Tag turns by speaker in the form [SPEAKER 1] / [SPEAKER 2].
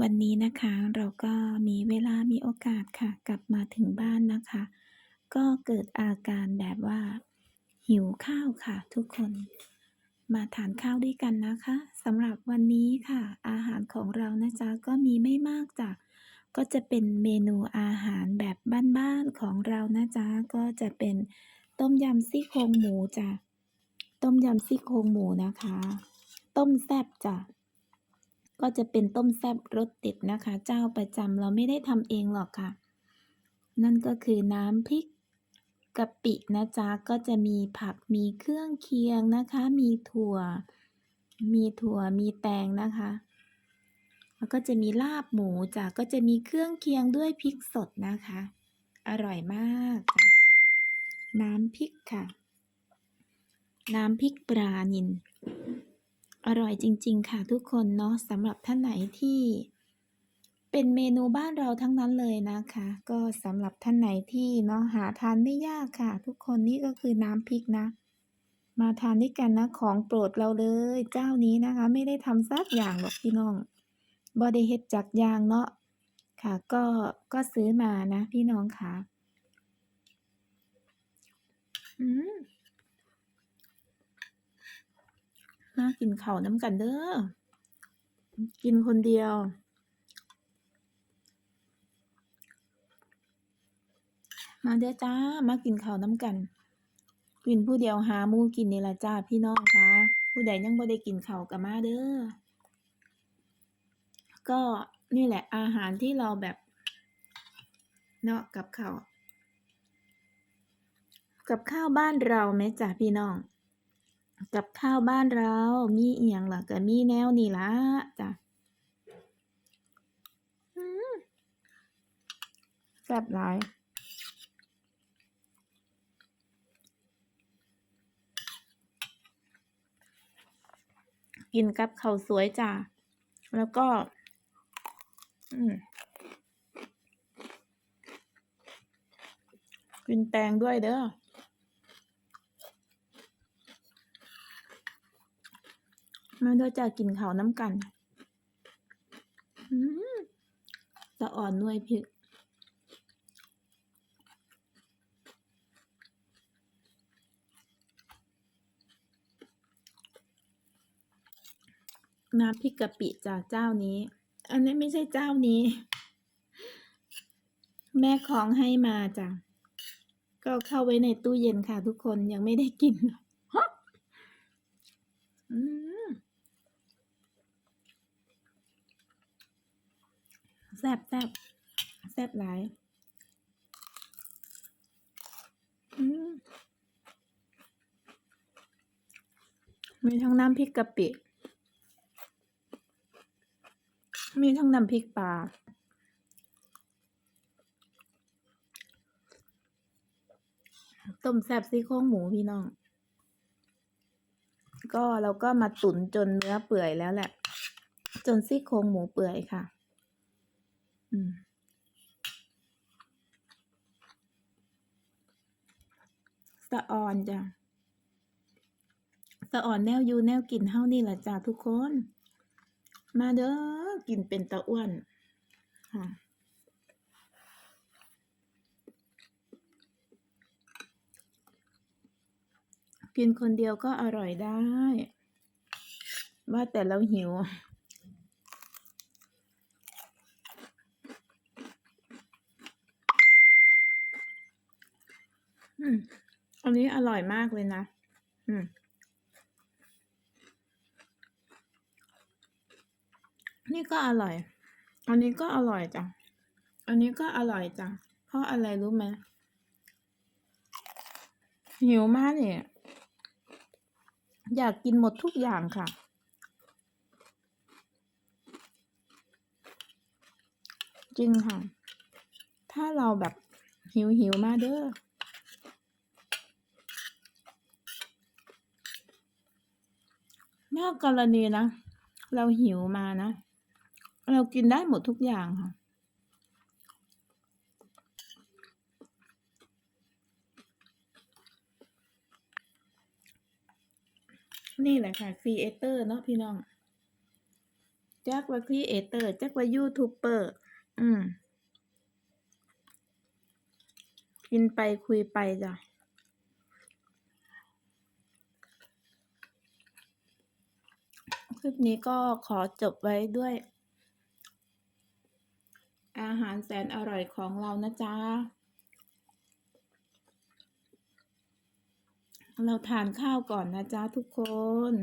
[SPEAKER 1] วันนี้นะคะเราก็มีเวลามีโอกาสค่ะ กลับมาถึงบ้านนะคะ ก็เกิดอาการแบบว่า หิวข้าวค่ะ ทุกคน มาทานข้าวด้วยกันนะคะสำหรับวันนี้ค่ะ อาหารของเรานะจ๊ะก็มีไม่มากจ้ะก็จะเป็นเมนูอาหารแบบบ้านๆของเรานะจ๊ะก็จะเป็นต้มยำซี่โครงหมูจ้ะต้มยำซี่โครงหมูนะคะ ต้มแซ่บจ้ะ ก็จะเป็นต้มแซ่บรสเด็ดนะคะ เจ้าประจำเราไม่ได้ทำเองหรอกค่ะ นั่นก็คือน้ำพริกกะปินะจ๊ะก็จะมีผักมีเครื่องเคียงนะคะ มีถั่ว มีถั่วมีแตงนะคะแล้วก็จะมีลาบหมูจ้ะก็จะมีเครื่องเคียงด้วยพริกสดนะคะ อร่อยมากจ้ะน้ำพริกค่ะ น้ำพริกปลานิล อร่อยจริง ๆ ค่ะทุกคนเนาะสำหรับท่านไหนที่ เป็นเมนูบ้านเราทั้งนั้นเลยนะคะ ก็สำหรับท่านไหนที่เนาะหาทานไม่ยากค่ะ ทุกคนนี่ก็คือน้ำพริกนะ มาทานด้วยกันนะของโปรดเราเลย เจ้านี้นะคะ ไม่ได้ทำซักอย่างหรอกพี่น้องบอด้เฮ็ดจากยางเนาะค่ะ ก็ก็ซื้อมานะ พี่น้องค่ะ อืม มากินข้าวน้ำกันเด้อ กินคนเดียว มาเด้อจ้า มากินข้าวน้ำกัน กินผู้เดียวหามูกินนี่ละจ้าพี่น้องคะผู้ใดยังบ่ได้กินข้าวก็มาเด้อ ก็นี่แหละอาหารที่เราแบบเนาะกับข้าวกับข้าวบ้านเราไหมจ้ะพี่น้อง กับข้าวบ้านเรา มีอีหยังล่ะก็มีแนวนี้ล่ะจ้ะแซ่บหลายกินกับข้าวสวยจ้ะ แล้วก็ กินแตงด้วยเด้อ มาเด้อจ้ากินข้าวน้ำกันอืมสะอ่อนน่วยพริกน้ำพริกกะปิจากเจ้านี้ อันนี้ไม่ใช่เจ้านี้ แม่ของให้มาจ้ะ ก็เข้าไว้ในตู้เย็นค่ะทุกคนยังไม่ได้กินอืมแซ่บแซ่บแซ่บหลายอืมมีทั้งน้ำพริกกะปิ มีทั้งน้ำพริกปลา ต้มแซ่บซี่โครงหมูพี่น้อง ก็เราก็มาตุ๋นจนเนื้อเปื่อยแล้วแหละ จนซี่โครงหมูเปื่อยค่ะ สะอ่อนจ้ะสะอ่อนแนวอยู่แนวกินเฮานี่แหละจ้ะทุกคน มาเด้อกินเป็นตะอ้วนค่ะกินคนเดียวก็อร่อยได้ ว่าแต่เราหิว อืม อันนี้อร่อยมากเลยนะ อืม นี่ก็อร่อย อันนี้ก็อร่อยจ้ะ อันนี้ก็อร่อยจ้ะ เพราะอะไรรู้ไหมหิวมากเนี่ย อยากกินหมดทุกอย่างค่ะ จริงค่ะ ถ้าเราแบบหิวหิวมากเด้อ นอกกรณีนะ เราหิวมานะ เรากินได้หมดทุกอย่างค่ะ นี่แหละค่ะครีเอเตอร์เนาะพี่น้องแจักว่าครีเอเตอร์แจักว่ายูทูบเบอร์อืม กินไปคุยไปจ้ะ คลิป นี้ก็ขอจบไว้ด้วย อาหารแสนอร่อยของเรานะจ๊ะ เราทานข้าวก่อนนะจ๊ะทุกคน